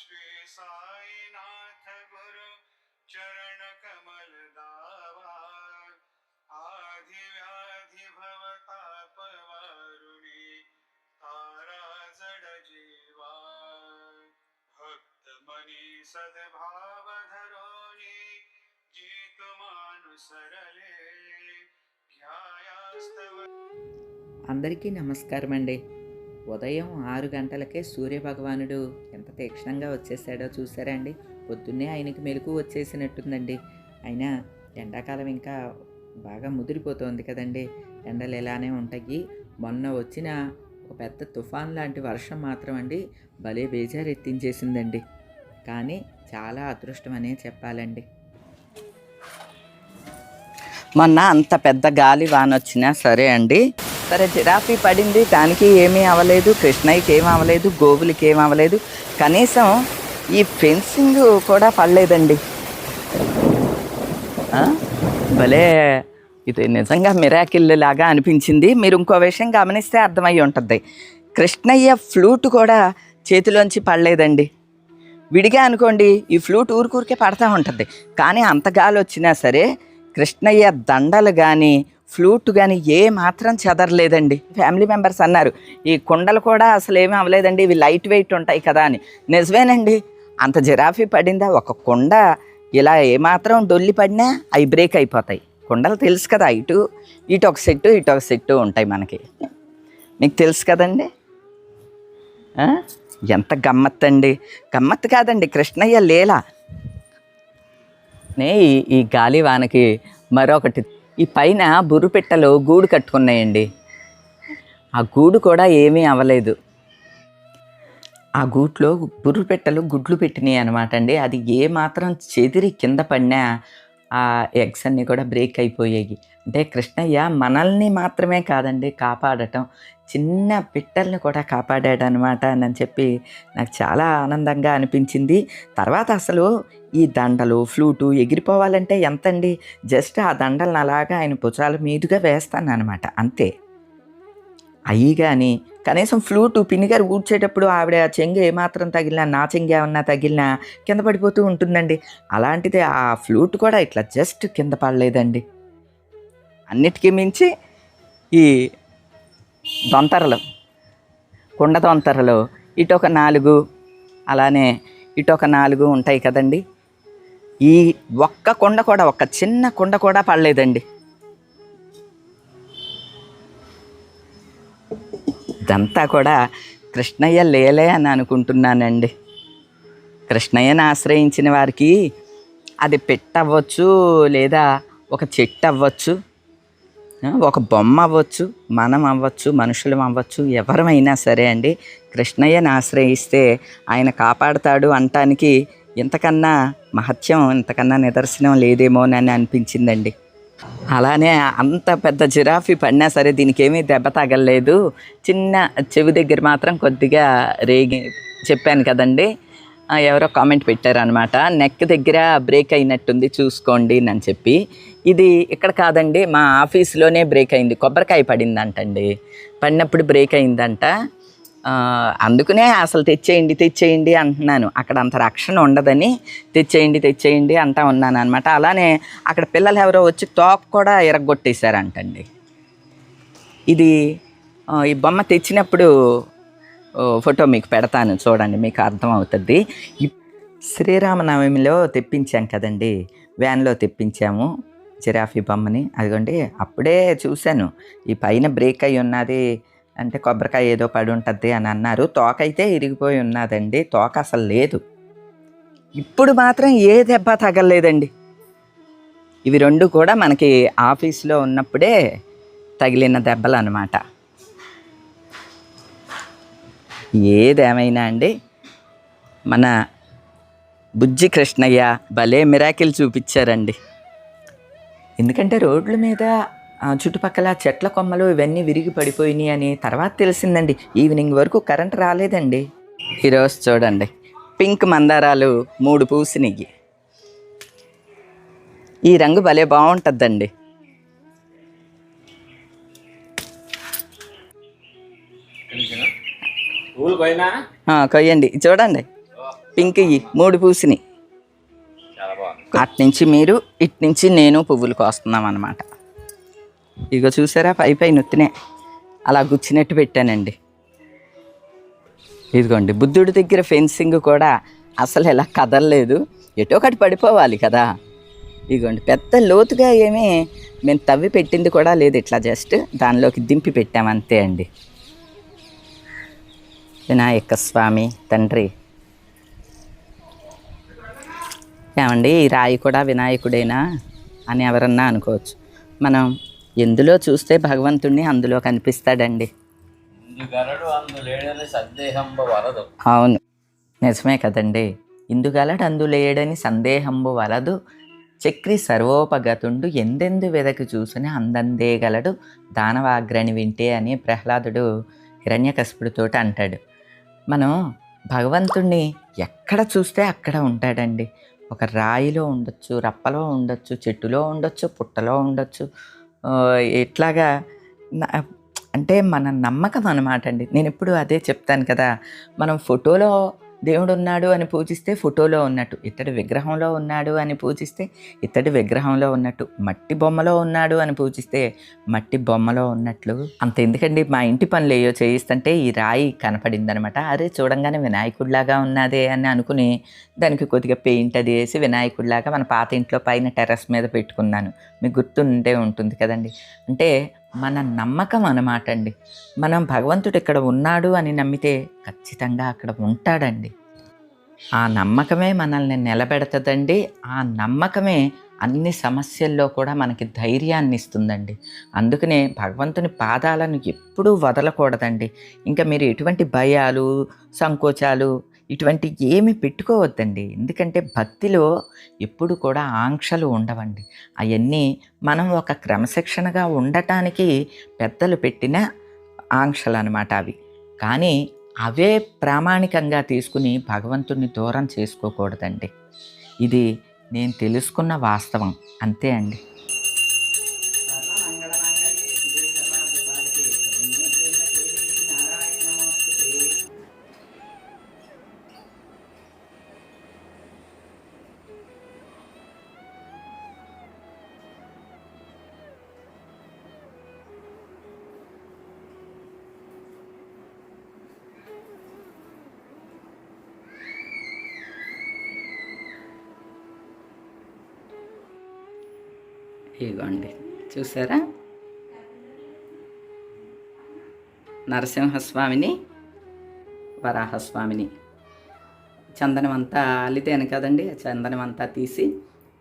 श्री साईनाथ गुरु चरण कमल दावा आधि व्याधि भव ताप वारुणी तारा जड जीवा भक्त मनी सद्भाव धरोनी जीत मानुसरले ध्यायास्तव అందరికీ నమస్కారం అండి ఉదయం ఆరు గంటలకే సూర్యభగవానుడు ఎంత తీక్షణంగా వచ్చేసాడో చూసారా అండి? పొద్దున్నే ఆయనకి మెలకు వచ్చేసినట్టుందండి. అయినా ఎండాకాలం ఇంకా బాగా ముదిరిపోతుంది కదండి. ఎండలు ఇలానే ఉంటాయి. మొన్న వచ్చిన ఒక పెద్ద తుఫాన్ లాంటి వర్షం మాత్రం అండి భలే బేజారు ఎత్తించేసిందండి కానీ చాలా అదృష్టం అనే చెప్పాలండి. మొన్న అంత పెద్ద గాలి వాన వచ్చినా సరే అండి సరే జిరాఫీ పడింది దానికి ఏమీ అవ్వలేదు కృష్ణయ్యకి ఏం అవ్వలేదు గోవులకి ఏం అవ్వలేదు కనీసం ఈ ఫెన్సింగ్ కూడా పడలేదండి. భలే ఇది నిజంగా మిరాకిల్ లాగా అనిపించింది. మీరు ఇంకో విషయం గమనిస్తే అర్థమై ఉంటుంది. కృష్ణయ్య ఫ్లూట్ కూడా చేతిలోంచి పడలేదండి. విడిగా అనుకోండి ఈ ఫ్లూట్ ఊరికూరికే పడతా ఉంటుంది. కానీ అంత గాలి వచ్చినా సరే కృష్ణయ్య దండలు కానీ ఫ్లూట్ కానీ ఏ మాత్రం చెదరలేదండి. ఫ్యామిలీ మెంబర్స్ అన్నారు. ఈ కుండలు కూడా అసలు ఏమీ అవ్వలేదండి. ఇవి లైట్ వెయిట్ ఉంటాయి కదా అని. నిజమేనండి. అంత జిరాఫీ పడిందా? ఒక కుండ ఇలా ఏమాత్రం డొల్లి పడినా అవి బ్రేక్ అయిపోతాయి. కుండలు తెలుసు కదా ఇటు ఇటు ఒక సెట్టు ఇటు ఒక సెట్టు ఉంటాయి మనకి. మీకు తెలుసు కదండి? ఎంత గమ్మత్ అండి గమ్మత్ కాదండి. కృష్ణయ్య లేలా. నే ఈ ఈ గాలి వానకి మరొకటి. ఈ పైన బుర్రుపెట్టలు గూడు కట్టుకున్నాయండి. ఆ గూడు కూడా ఏమీ అవ్వలేదు. ఆ గూట్లో బుర్రుపెట్టలు గుడ్లు పెట్టినాయి అనమాట అండి. అది ఏ మాత్రం చెదిరి కింద పడినా ఆ ఎగ్స్ అన్నీ కూడా బ్రేక్ అయిపోయాయి. అంటే కృష్ణయ్య మనల్ని మాత్రమే కాదండి కాపాడటం. చిన్న పిట్టల్ని కూడా కాపాడాడు అనమాట అని చెప్పి నాకు చాలా ఆనందంగా అనిపించింది. తర్వాత అసలు ఈ దండలు ఫ్లూటు ఎగిరిపోవాలంటే ఎంతండి? జస్ట్ ఆ దండలను అలాగా ఆయన భుజాల మీదుగా వేస్తాను అనమాట అంతే. అయ్యి కానీ కనీసం ఫ్లూటు పిన్నిగారు ఊడ్చేటప్పుడు ఆవిడ చెంగు ఏమాత్రం తగిలినా నా చెంగు ఏమన్నా తగిలినా కింద పడిపోతూ ఉంటుందండి. అలాంటిది ఆ ఫ్లూట్ కూడా ఇట్లా జస్ట్ కింద పడలేదండి. అన్నిటికీ మించి ఈ దొంతరలు కుండ దొంతరలు ఇటు ఒక నాలుగు అలానే ఇటు ఒక నాలుగు ఉంటాయి కదండి. ఈ ఒక్క కొండ కూడా ఒక్క చిన్న కొండ కూడా పడలేదండి. ఇదంతా కూడా కృష్ణయ్య లేలే అని అనుకుంటున్నానండి. కృష్ణయ్యను ఆశ్రయించిన వారికి అది పెట్టవచ్చు లేదా ఒక చెట్టు అవ్వచ్చు ఒక బొమ్మ అవ్వచ్చు మనం అవ్వచ్చు మనుషులం అవ్వచ్చు ఎవరమైనా సరే అండి కృష్ణయ్యను ఆశ్రయిస్తే ఆయన కాపాడుతాడు అంటానికి ఇంతకన్నా మహత్యం ఇంతకన్నా నిదర్శనం లేదేమోనని అనిపించిందండి. అలానే అంత పెద్ద జిరాఫీ పడినా సరే దీనికి ఏమీ దెబ్బ తగలలేదు. చిన్న చెవి దగ్గర మాత్రం కొద్దిగా రేగి చెప్పాను కదండి. ఎవరో కామెంట్ పెట్టారనమాట నెక్ దగ్గర బ్రేక్ అయినట్టుంది చూసుకోండి అని చెప్పి. ఇది ఇక్కడ కాదండి మా ఆఫీస్లోనే బ్రేక్ అయింది. కొబ్బరికాయ పడిందంటండి. పడినప్పుడు బ్రేక్ అయిందంట. అందుకనే అసలు తెచ్చేయండి తెచ్చేయండి అంటున్నాను. అక్కడ అంత రక్షణ ఉండదని తెచ్చేయండి తెచ్చేయండి అంటా ఉన్నాను అనమాట అలానే అక్కడ పిల్లలు ఎవరో వచ్చి తోక కూడా ఎరగొట్టేశారంటండి. ఇది ఈ బొమ్మ తెచ్చినప్పుడు ఓ, ఫోటో మీకు పెడతాను చూడండి మీకు అర్థమవుతుంది. అవుతుంది శ్రీరామనవమిలో తెప్పించాం కదండి వ్యాన్లో తెప్పించాము జిరాఫీ బొమ్మని. అదిగోండి అప్పుడే చూశాను. ఈ పైన బ్రేక్ అయి ఉన్నది అంటే కొబ్బరికాయ ఏదో పడి ఉంటుంది అని అన్నారు. తోకైతే ఇరిగిపోయి ఉన్నదండి. తోక అసలు లేదు. ఇప్పుడు మాత్రం ఏ దెబ్బ తగలలేదండి. ఇవి రెండు కూడా మనకి ఆఫీస్లో ఉన్నప్పుడే తగిలిన దెబ్బలు అనమాట ఏదేమైనా అండి? మన బుజ్జి కృష్ణయ్య భలే మిరాకిల్ చూపించారండి. ఎందుకంటే రోడ్ల మీద చుట్టుపక్కల చెట్ల కొమ్మలు ఇవన్నీ విరిగి పడిపోయినాయి అని తర్వాత తెలిసిందండి. ఈవినింగ్ వరకు కరెంట్ రాలేదండి. ఈరోజు చూడండి. పింక్ మందారాలు మూడు పూసినవి ఈ రంగు భలే బాగుంటుందండి కొయ్యండి. చూడండి. పింక్ ఇయ్యి మూడు పూసినాయి చాలా బాగుంది. అటు నుంచి మీరు ఇటు నుంచి నేను పువ్వులు కోస్తున్నాం అనమాట ఇగో చూసారా? పై పై నొత్తినే. అలా గుచ్చినట్టు పెట్టానండి. ఇదిగోండి బుద్ధుడి దగ్గర ఫెన్సింగ్ కూడా అసలు ఎలా కదలలేదు. ఎటో ఒకటి పడిపోవాలి కదా. ఇదిగోండి పెద్ద లోతుగా ఏమీ మేము తవ్వి పెట్టింది కూడా లేదు ఇట్లా జస్ట్. దానిలోకి దింపి పెట్టామంతే అండి. వినాయక స్వామి తండ్రి. ఏమండి ఈ రాయి కూడా వినాయకుడేనా అని ఎవరన్నా అనుకోవచ్చు. మనం ఎందులో చూస్తే భగవంతుణ్ణి అందులో కనిపిస్తాడండి. అవును నిజమే కదండి. ఇందుగలడు అందులేడని సందేహంబు వలదు. చక్రి సర్వోపగతుండు ఎందెందు వెదకి చూసిన అందందే గలడు. దానవాగ్రని వింటే అని ప్రహ్లాదుడు హిరణ్యకశిపుడితోటి అంటాడు. మనం భగవంతుణ్ణి ఎక్కడ చూస్తే అక్కడ ఉంటాడండి. ఒక రాయిలో ఉండొచ్చు రప్పలో ఉండొచ్చు చెట్టులో ఉండొచ్చు పుట్టలో ఉండొచ్చు ఇట్లాగా నా- అంటే మన నమ్మకం అనమాట అండి. నేను ఎప్పుడు అదే చెప్తాను కదా. మనం ఫోటోలో దేవుడు ఉన్నాడు అని పూజిస్తే ఫోటోలో ఉన్నట్టు ఇతడి విగ్రహంలో ఉన్నాడు అని పూజిస్తే ఇతడి విగ్రహంలో ఉన్నట్టు మట్టి బొమ్మలో ఉన్నాడు అని పూజిస్తే మట్టి బొమ్మలో ఉన్నట్లు. అంత ఎందుకండి మా ఇంటి పనులు ఏయో చేయిస్తుంటే ఈ రాయి కనపడిందనమాట. అరే చూడంగానే వినాయకుడిలాగా ఉన్నదే అని అనుకుని దానికి కొద్దిగా పెయింట్ అది వేసి వినాయకుడిలాగా మన పాత ఇంట్లో పైన టెర్రస్ మీద పెట్టుకున్నాను. మీకు గుర్తుండే ఉంటుంది కదండి. అంటే మన నమ్మకం అన్నమాట అండి మనం భగవంతుడు ఇక్కడ ఉన్నాడు అని నమ్మితే ఖచ్చితంగా అక్కడ ఉంటాడండి. ఆ నమ్మకమే మనల్ని నిలబెడతదండి. ఆ నమ్మకమే అన్ని సమస్యల్లో కూడా మనకి ధైర్యాన్ని ఇస్తుందండి. అందుకనే భగవంతుని పాదాలను ఎప్పుడూ వదలకూడదండి. ఇంకా మీరు ఎటువంటి భయాలు సంకోచాలు ఇటువంటి ఏమి పెట్టుకోవద్దండి. ఎందుకంటే భక్తిలో ఎప్పుడు కూడా ఆంక్షలు ఉండవండి. అవన్నీ మనం ఒక క్రమశిక్షణగా ఉండటానికి పెద్దలు పెట్టిన ఆంక్షలు అనమాట అవి. కానీ అవే ప్రామాణికంగా తీసుకుని భగవంతుని దూరం చేసుకోకూడదండి. ఇది నేను తెలుసుకున్న వాస్తవం. అంతే అండి. ఇదిగోండి చూసారా? నరసింహస్వామిని వరాహస్వామిని. చందనం అంతా అల్లితేను కదండి చందనం అంతా తీసి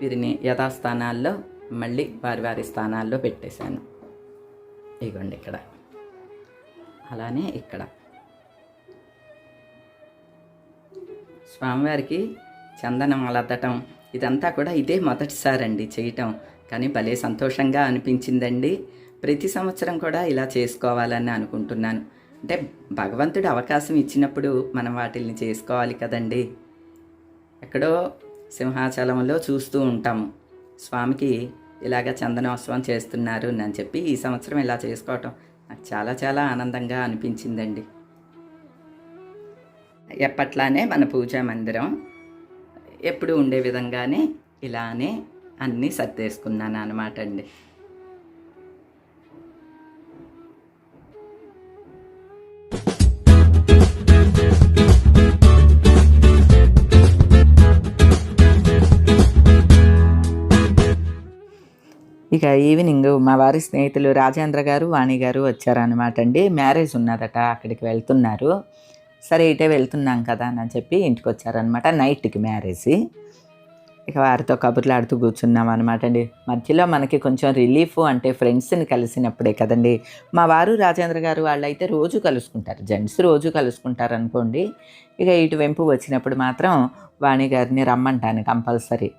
వీరిని యథాస్థానాల్లో మళ్ళీ వారి వారి స్థానాల్లో పెట్టేశాను. ఇదిగోండి ఇక్కడ. అలానే ఇక్కడ. స్వామివారికి చందనం అలద్దటం ఇదంతా కూడా ఇదే మొదటిసారండి చేయటం. కానీ భలే సంతోషంగా అనిపించిందండి. ప్రతి సంవత్సరం కూడా ఇలా చేసుకోవాలని అనుకుంటున్నాను. అంటే భగవంతుడు అవకాశం ఇచ్చినప్పుడు మనం వాటిల్ని చేసుకోవాలి కదండి. ఎక్కడో సింహాచలంలో చూస్తూ ఉంటాము స్వామికి ఇలాగ చందనోత్సవం చేస్తున్నారు అని చెప్పి ఈ సంవత్సరం ఇలా చేసుకోవటం నాకు చాలా చాలా ఆనందంగా అనిపించిందండి. ఎప్పట్లానే మన పూజా మందిరం ఎప్పుడు ఉండే విధంగానే ఇలానే అన్నీ సర్దేసుకున్నాను అనమాట అండి. ఇక ఈవినింగ్ మా వారి స్నేహితులు రాజేంద్ర గారు వాణి గారు వచ్చారనమాట అండి. మ్యారేజ్ ఉన్నదట అక్కడికి వెళ్తున్నారు. సరే ఇటే వెళ్తున్నాం కదా అని చెప్పి ఇంటికి వచ్చారనమాట నైట్కి మ్యారేజ్. ఇక వారితో కబుర్లు ఆడుతూ కూర్చున్నాం అనమాట అండి. మధ్యలో మనకి కొంచెం రిలీఫ్ అంటే ఫ్రెండ్స్ని కలిసినప్పుడే కదండి. మా వారు రాజేంద్ర గారు వాళ్ళు అయితే రోజు కలుసుకుంటారు. జెంట్స్ రోజు కలుసుకుంటారు అనుకోండి. ఇక ఇటు వెంపు వచ్చినప్పుడు మాత్రం వాణి గారిని రమ్మంటాను కంపల్సరీ.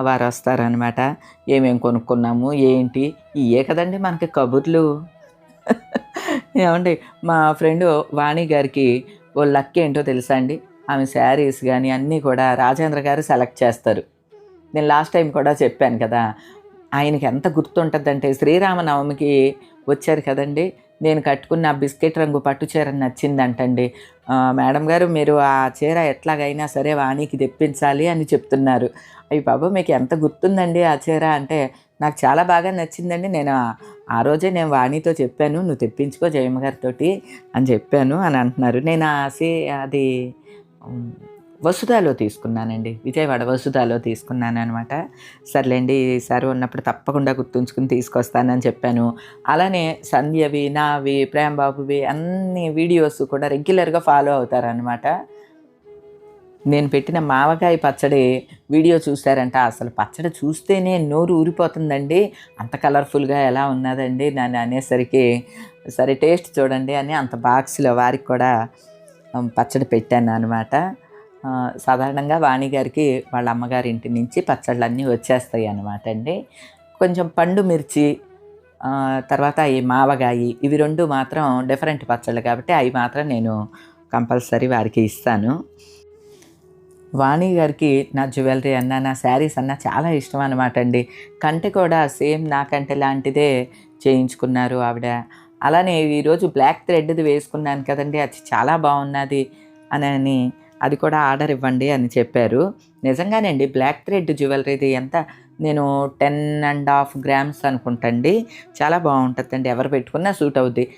వారు వస్తారనమాట ఏమేం కొనుక్కున్నాము? ఏంటి? ఇయే కదండి మనకి కబుర్లు. ఏమండి? మా ఫ్రెండ్ వాణి గారికి ఓ లక్ ఏంటో తెలుసా అండి? ఆమె శారీస్ కానీ అన్నీ కూడా రాజేంద్ర గారు సెలెక్ట్ చేస్తారు. నేను లాస్ట్ టైం కూడా చెప్పాను కదా ఆయనకి ఎంత గుర్తుంటుందంటే శ్రీరామనవమికి వచ్చారు కదండి నేను కట్టుకున్న బిస్కెట్ రంగు పట్టు చీర నచ్చిందంటండి. మేడం గారు మీరు ఆ చీర ఎట్లాగైనా సరే వాణికి తెప్పించాలి అని చెప్తున్నారు. అయ్యి బాబు మీకు ఎంత గుర్తుందండి ఆ చీర అంటే నాకు చాలా బాగా నచ్చిందండి. నేను ఆ- రోజే నేను వాణితో చెప్పాను నువ్వు తెప్పించుకో జయమ్మ గారితో అని చెప్పాను అని అంటున్నారు. నేను ఆ అది వసుధాలో తీసుకున్నానండి. విజయవాడ వసుధాలో తీసుకున్నాను అనమాట సర్లేండి ఈసారి ఉన్నప్పుడు తప్పకుండా గుర్తుంచుకుని తీసుకొస్తానని చెప్పాను. అలానే సంధ్యవి నావి ప్రేమబాబువి అన్ని వీడియోస్ కూడా రెగ్యులర్గా ఫాలో అవుతారనమాట నేను పెట్టిన మావకాయ పచ్చడి వీడియో చూశారంట. అసలు పచ్చడి చూస్తేనే నోరు ఊరిపోతుందండి. అంత కలర్ఫుల్గా ఎలా ఉన్నదండి నన్ను అనేసరికి సరే టేస్ట్ చూడండి అని అంత బాక్స్లో వారికి కూడా పచ్చడి పెట్టాను అనమాట సాధారణంగా వాణిగారికి వాళ్ళ అమ్మగారి ఇంటి నుంచి పచ్చళ్ళు అన్నీ వచ్చేస్తాయి అనమాట అండి. కొంచెం పండు మిర్చి తర్వాత ఈ మావగాయి ఇవి రెండు మాత్రం డిఫరెంట్ పచ్చళ్ళు కాబట్టి అవి మాత్రం నేను కంపల్సరీ వారికి ఇస్తాను. వాణి గారికి నా జ్యువెలరీ అన్న నా శారీస్ అన్న చాలా ఇష్టం అనమాట అండి. కంటే కూడా సేమ్ నాకంటే లాంటిదే చేయించుకున్నారు ఆవిడ. అలానే ఈరోజు బ్లాక్ థ్రెడ్ది వేసుకున్నాను కదండి అది చాలా బాగున్నది అని అని అది కూడా ఆర్డర్ ఇవ్వండి అని చెప్పారు. నిజంగానండి బ్లాక్ థ్రెడ్ జ్యువెలరీది ఎంత నేను టెన్ అండ్ హాఫ్ గ్రామ్స్ అనుకుంటండి. చాలా బాగుంటుందండి ఎవరు పెట్టుకున్నా సూట్ అవుద్ది.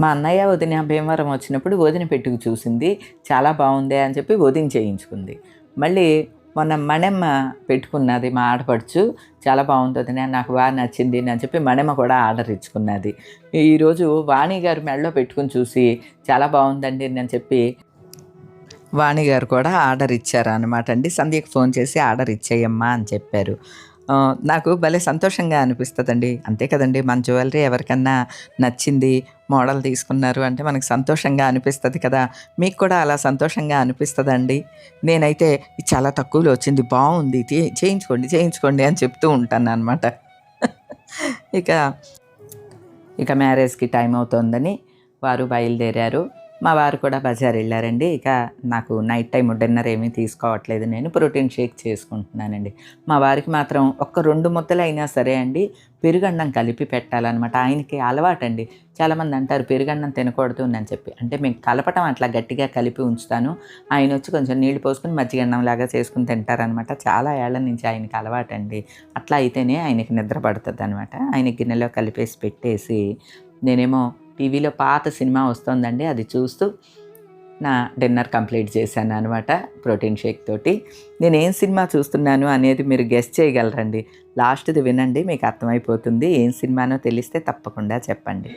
మా అన్నయ్య వదిన భీమవరం వచ్చినప్పుడు వదిన పెట్టుకు చూసింది చాలా బాగుంది అని చెప్పి వదిన చేయించుకుంది. మళ్ళీ మొన్న మణెమ్మ పెట్టుకున్నది మా ఆడపడుచు. చాలా బాగుంటుంది వదిన నాకు బాగా నచ్చింది అని చెప్పి మణెమ్మ కూడా ఆర్డర్ ఇచ్చుకున్నది. ఈరోజు వాణి గారు మెడలో పెట్టుకుని చూసి చాలా బాగుందండి అని చెప్పి వాణి గారు కూడా ఆర్డర్ ఇచ్చారు అనమాట అండి. సంధ్యకు ఫోన్ చేసి ఆర్డర్ ఇచ్చేయమ్మా అని చెప్పారు. నాకు భలే సంతోషంగా అనిపిస్తుందండి. అంతే కదండి మన జ్యువెలరీ ఎవరికన్నా నచ్చింది మోడల్ తీసుకున్నారు అంటే మనకు సంతోషంగా అనిపిస్తుంది కదా. మీకు కూడా అలా సంతోషంగా అనిపిస్తుందండి? నేనైతే చాలా తక్కువలో వచ్చింది. బాగుంది చేయించుకోండి చేయించుకోండి అని చెప్తూ ఉంటాను అనమాట ఇక ఇక మ్యారేజ్కి టైం అవుతోందని వారు బయలుదేరారు. మా వారు కూడా బజార్ వెళ్ళారండి. ఇక నాకు నైట్ టైం డిన్నర్ ఏమీ తీసుకోవట్లేదు. నేను ప్రోటీన్ షేక్ చేసుకుంటున్నానండి. మా వారికి మాత్రం ఒక్క రెండు ముద్దలు అయినా సరే అండి పెరుగన్నం కలిపి పెట్టాలన్నమాట. ఆయనకి అలవాటండి. చాలామంది అంటారు పెరుగన్నం తినకూడదు అని చెప్పి. అంటే మేము కలపటం అట్లా గట్టిగా కలిపి ఉంచుతాను. ఆయన వచ్చి కొంచెం నీళ్ళు పోసుకుని మజ్జిగన్నం లాగా చేసుకుని తింటారనమాట చాలా ఏళ్ళ నుంచి ఆయనకి అలవాటండి. అట్లా అయితేనే ఆయనకి నిద్ర పడుతుంది అనమాట ఆయన గిన్నెలో కలిపేసి పెట్టేసి నేనేమో టీవీలో పాత సినిమా వస్తుందండి. అది చూస్తూ నా డిన్నర్ కంప్లీట్ చేశాను అనమాట ప్రోటీన్ షేక్ తోటి. నేను ఏం సినిమా చూస్తున్నాను అనేది మీరు గెస్ట్ చేయగలరండి. లాస్ట్ది వినండి మీకు అర్థమైపోతుంది. ఏం సినిమానో తెలిస్తే తప్పకుండా చెప్పండి.